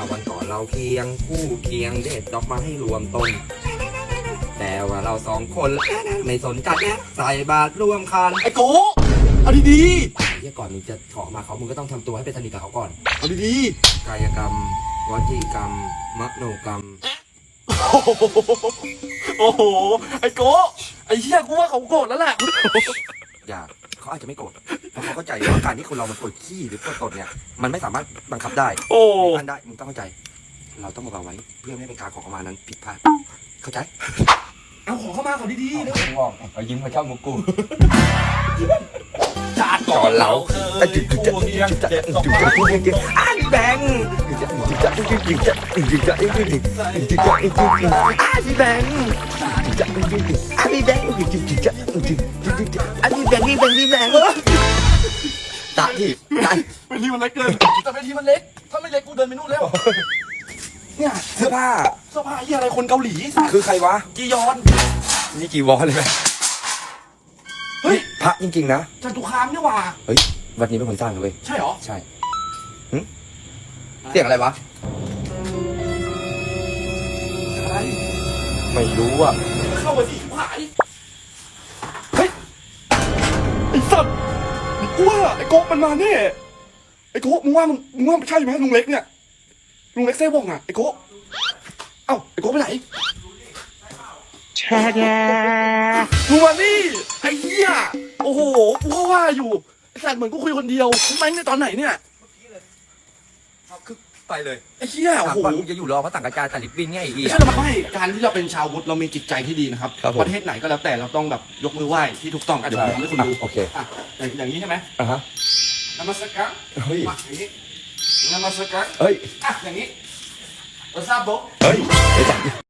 อวันก่อนเราเคียงคู่เคียงเด็ดดอกไม้ให้รวมต้น แต่ว่าเราสองคนไม่สนใจนะใส่บาตรร่วมคันไอ้โกเอาดีเฮียก่อนมึงจะขอมาเขามึงก็ต้องทำตัวให้เป็นสนิทกับเขาก่อน ๆเอาดีกายกรรมวจีกรรมมโนกรรม ๆโอ้โหโอ้โห ไอ้โกไอ้เหี้ยกูว่าเขาโกรธแล้วแหละ อย่าเขาอาจจะไม่โกรธ เพราะเขาเข้าใจว่าการที่คนเรามันปวดขี้หรือปวดตดเนี่ยมันไม่สามารถบังคับได้โอ้อันได้มึงต้องเข้าใจ เราต้องบอกเอาไว้เพื่อไม่ให้เป็นการขอเข้ามานั้นผิดพลาดเข้าใจ เอาของเข้ามาเขาดีๆเร็วเอายิ้มเขาชอบมุกกูจาดก่อนเราเคยคู่เคียงเด็ดดอกไม้อ้าวแบงค์อ้าวพี่แบงค์อ้าวพี่แบงค์อ้าวพี่แบงค์อ้าวพี่แบงค์พี่แบงค์พี่แบงค์ ตาที่ตาเป็นที่มันเล็กเกินแต่เป็นที่มันเล็ก ถ้าไม่เล็กกูเดินไปนู่นแล้วเนี่ยเสื้อผ้าเสื้อผ้าเหี้ยอะไรคนเกาหลี คือใครวะจียอน นี่จีวรเลยไหมเฮ้ยพระจริงๆนะจันทุคามนี่หว่าเฮ้ยวัดนี้เป็นคนสร้างเลยเว้ยใช่เหรอ ใช่หึเสียงอะไรวะอะไรไม่รู้อะเข้ามาสิหาย กูว่าไอ้โก๊กมันมาแน่ไอ้โก๊กมึงว่ามึงมึงว่าใช่ไหมลุงเล็กเนี่ยลุงเล็กเซ่บอกอะไอ้โก๊กเอ้าไอ้โก๊กไปไหนลุงมานี่ไอ้เหี้ยโอ้โหกูก็ว่าอยู่ไอ้สัตว์เหมือนกูคุยคนเดียวมึงแม่งในตอนไหนเนี่ย คือไปเลยไอ้เหี้ยโอ้ถามโหก่อนมึงจะอยู่รอพระสังกัจจายตัดลิบบินไงไอ้เหี้ไม่ยใช่เราไม่การที่เราเป็นชาวพุทธเรามีจิตใจที่ดีนะครับครับผม ประเทศไหนก็แล้วแต่เราต้องแบบยกมือไหว้ที่ถูกต้องอะเดี๋ยวผมทำให้คุณดูโอเคอะอย่างอย่างนี้ใช่ไหมอะฮะ นมัสการเฮ้ย มาอย่างนี้นมัสการเฮ้ย อะอย่างนี้เราทราบบุ๊กเฮ้ยไอ้สัตว์